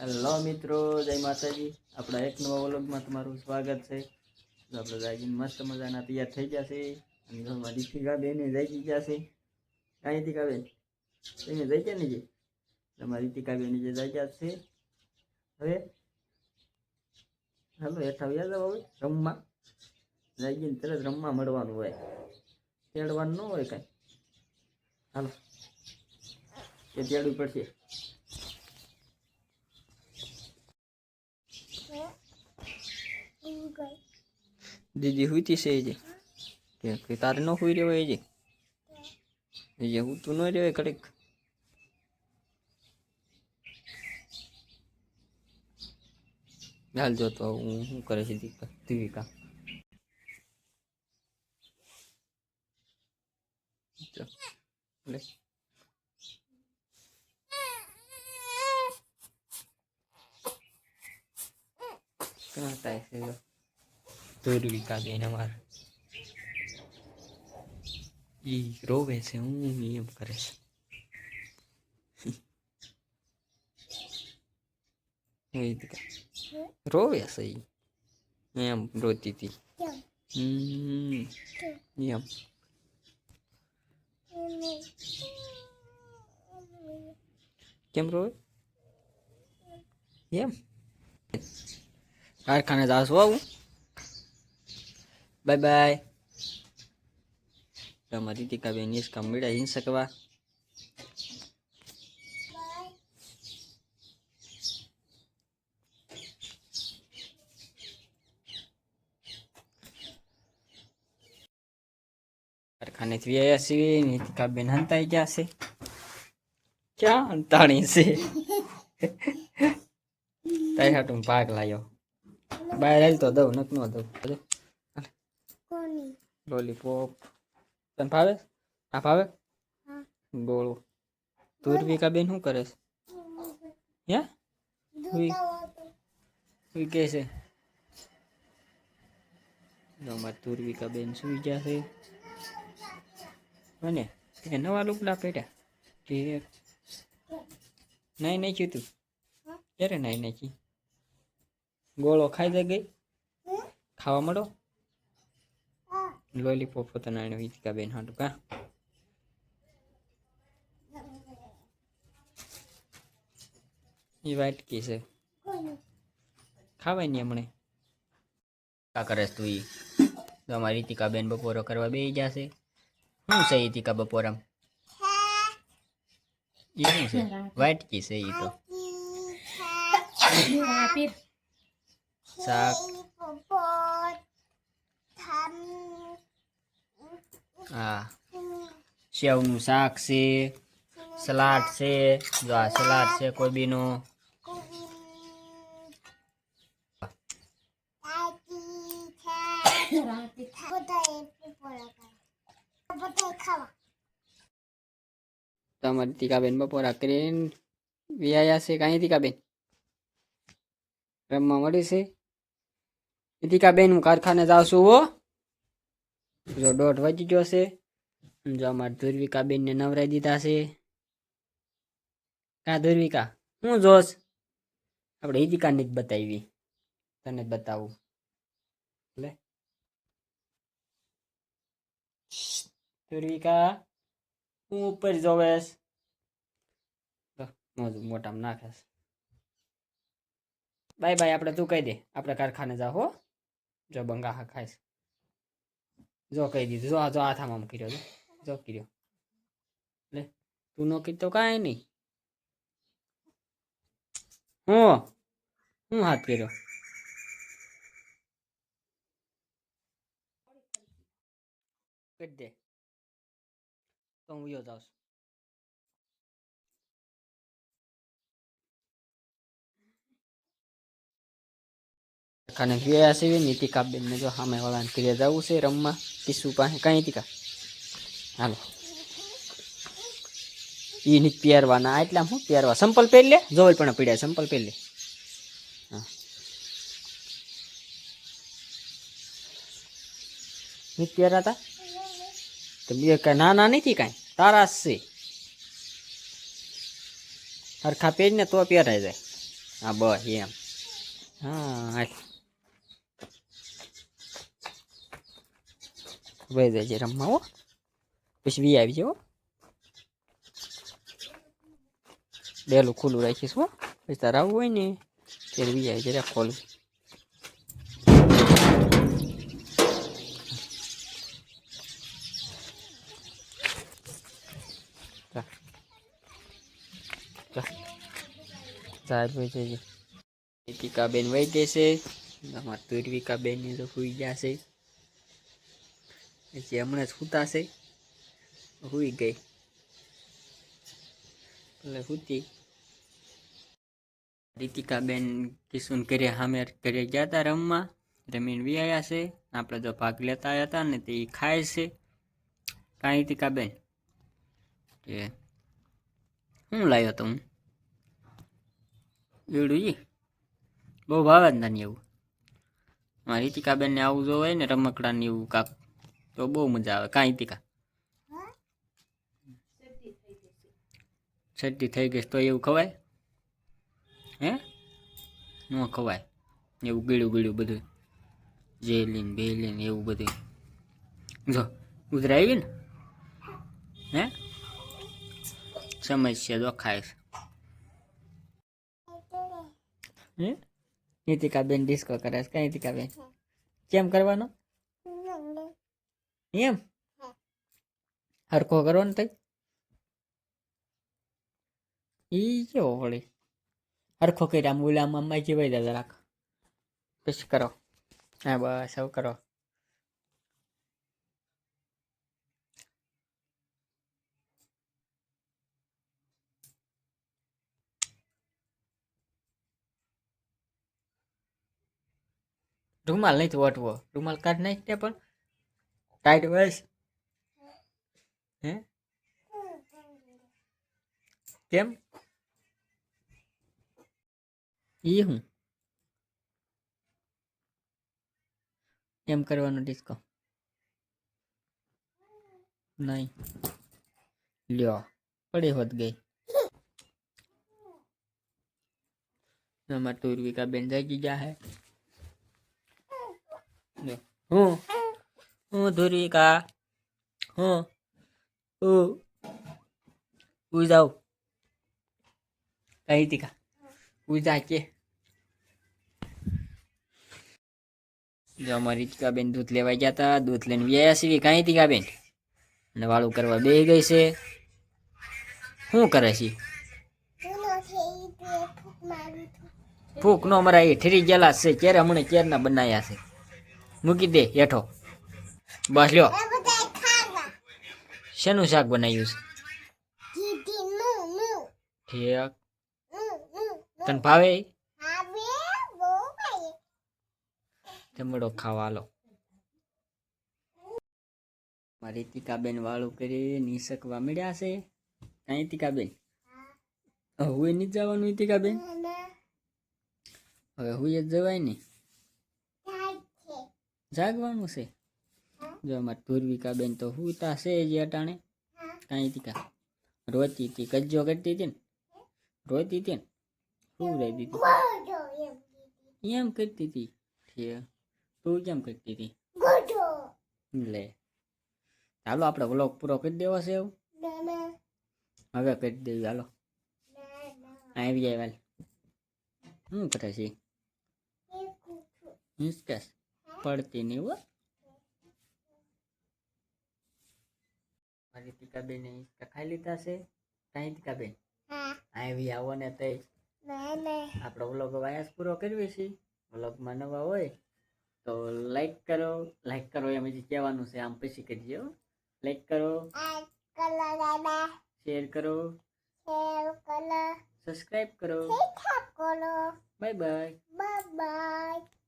Hello મિત્રો, જય માતાજી. આપણા એક નવા વ્લોગમાં તમારું સ્વાગત છે. આપણે જાગીને મસ્ત મજાના તૈયાર થઈ ગયા છે અને ઘરમાં દીપિકા બેને જઈ ગયા છે. કાંઈ દીપિકા બેન તમે જઈ ગયા ને જે તમારી દીપિકા બેન જે જાગ્યા છે. હવે? હાલો હેઠા વ્યાજ હવે? રમવા? જાગીને તરત રમવા મળવાનું હોય. તેડવાનું ન હોય કાંઈ. હાલો. એ તેડવું પડશે. દીદી હુતી છે એ જે કે કે તારે ન હુઈ રહ્યો એ જે એ જે હું તું ન રહ્યો કડીક હાલ જો તો હું શું કરે છે દીકા દીવિકા જો, લે ક્યાં થાય છે જો ધોરવિકા બેન અમાર ઈ રોવે છે હું એમ કરે છે રોવે છે ઈ એમ રોતી હતી એમ કેમ રોવે એમ કારખાને જાશું આવું બાય બાય તમારી દીકા બેન કામ મળ્યા હિંસ શકવા કારખાનેથી આવ્યા છીએ નીતિકા બેન હંતાઈ ગયા છે ક્યાં હંતાણી છે તારી હાટું ભાગ લાયો બહાર હાલ તો દઉં નક નો દઉં બધું લોલીપોપ તને ભાવે ના ભાવે ગોળો તુર્વિકા બેન શું કરે છે? હે? હુઈ કે છે? અમારી તુર્વિકા બેન સુઈ છે. અને તે નવા લુગડા પહેર્યા. કે નહીં નાખ્યું તું? ક્યારે નહીં નાખી? ગોળો ખાઈ દે ગઈ? ખાવા મળો? લોલીપોપ પોતાના એને બેન હાટું કા એ વાટકી છે ખાવાય નહીં હમણે કા કરસ તું ઈ તો અમારી ટીકા બેન બપોરો કરવા બેસી જશે શું છે ઈ ટીકા બપોરામ ઈ શું છે વાટકી છે ઈ તો શાક હા. સેવનું શાક છે સલાડ છે જો આ સલાડ છે કોબીનું. તમારી ટીકાબેન બપોરા કરીને વ્યાયા છે કાંઈ ટીકાબેન? રમવા મળી છે? ટીકાબેન હું કારખાને જાઉં છું હો. જો દોઢ વધી ગયો છે. જો અમારે ધુર્વિકા બેન ને નવરાઈ દીધા છે. કા ધુર્વિકા? હું જોશ. આપણે હિતિકાને જ બતાવી. તને જ બતાવું. લે. ધુર્વિકા હું ઉપર જોવેશ. મોટામાં નાખેશ બાય બાય, આપણે તું કહી દે. આપણે કારખાને જાઓ હો. જો બંગા હા ખાઈશ જો કહી દીધું જો આ જો આથામાં આમ કર્યો જો કર્યો લે તું નો કીધો કાંઈ નહીં હું હું હાથ કર્યો કરી દે તો હું યો જાઉં છું ખાને ગયા છે નીતિકા બેન ને જો સામે વાળાને ઘરે જવું છે રમવા કિસ્સુ પાસે કઈ તીકા હાલો એ ની પહેરવાના એટલા હું પહેરવા સંપલ પહેર લે જોવલ પણ પીડ્યા સંપલ પહેરી લે હા નીત પહેરા તા તો બે કઈ નાના નથી કાંઈ તારા છે હરખા પહેરીને તો પહેરાઈ જાય હા બસ એમ હા ભાઈ જાય છે રમવા હો પછી વી આવી હો બેલું ખુલ્લું રાખીશ હો પછી તારે આવવું હોય ને ત્યારે વી આવી જરા ખોલું ભાઈ જઈએ દીપિકાબેન વહી જશે અમારા તુર્વિકાબેન ને તો સુઈ જશે પછી હમણાં જ સૂતાશે સુઈ ગઈ. એટલે સૂતી. રીતિકાબેન કિશુન ઘરે સામે ઘરે ગયા હતા રમવા. રમીને વી આવ્યા છે. આપણે જો ભાગ લેતા આવ્યા હતા ને તે ખાય છે. કાંઈ રીતિકાબેન કે શું લાવ્યો હતો હું? ઈ? બહુ ભાવે જ નાની એવું. મારી રીતિકાબેનને આવું જો હોય ને રમકડાને એવું કાક તો બહુ મજા આવે. કાંઈ ટીકા. છઠ્ઠી થઈ ગઈ. તો એવું ખવાય? હે? ન ખવાય. એવું ગીળું ગીળું બધું. જેલીન બેલીન એવું બધું. જો, ઉધરા આવી ને? હે? સમસ્યા જો ખાય છે નીતિકાબેન ડિસ્કો કરે છે. કઈ નીતિકાબેન? કેમ કરવાનો? એમ? હરખો કરો ને તઈ? ઈ કેવો વળી? હરખો કર્યા મુલામ આમ જીવાઈ દાદા રાખ. પછી કરો. હા બસ હવે કરો. રૂમાલ તો વટવો રૂમાલ કાઢ નાખ તે પણ. ટાઈટ બસ હે કેમ ઈ હું એમ કરવાનો ડિસ્કો નહીં લ્યો પડી હોત ગઈ અમાર તુર્વિકા બેન જાગી ગયા હે લ્યો. હું હું ધુરિકા હું હું હું જાઉં કઈ તીકા ઉજા કે જો અમારી ટીકાબેન દૂધ લેવા ગયા હતા દૂધ લઈને વ્યાયા સીવી કાંઈ ટીકાબેન અને વાળું કરવા બે ગઈ છે શું કરે છે ફૂક નો અમારા એ ઠેરી ગયેલા છે ક્યારે હમણાં ક્યારના બનાયા છે મૂકી દે હેઠો બસ લ્યો. શેનું શાક બનાવ્યું છે? ઠીક. તને ભાવે? જમડો ખાવા લો મારી ટીકાબેન વાળું કરી નિસકવા મળ્યા છે. કાંઈ ટીકાબેન હવે નહીં જવાનું ટીકાબેન હવે હું જ જવાય ને. જાગવાનું છે? જો અમારે પૂર્વિકાબેન તો હુતા છે જ અટાણે. કાંઈ ટીકા રોતી હતી કજ્જો કરતી હતી ને. રોતી હતી ને. શું રહી દીધી? એમ કરતી હતી. તું કેમ કરતી હતી? લે. ચાલો આપણે વ્લોગ પૂરો કરી દેવો છે એવું? હવે કરી દેવી હાલો. આવી જાય વાલ. શું કરે છે? પડતી નહીં હો. મારી ટીકાબેન હિંચકા ખાઈ લીધા છે. કાંઈ ટીકાબેન? આવી આવો ને તઈ. આપણો વ્લોગ વાયસ પૂરો કરીએ છે વ્લોગમાં નવા હોય તો લાઈક કરો લાઈક કરો એમ જે કહેવાનું છે. આમ પછી કરજો લાઈક કરો શેર કરો સબસ્ક્રાઈબ કરો. Bye bye. Bye bye.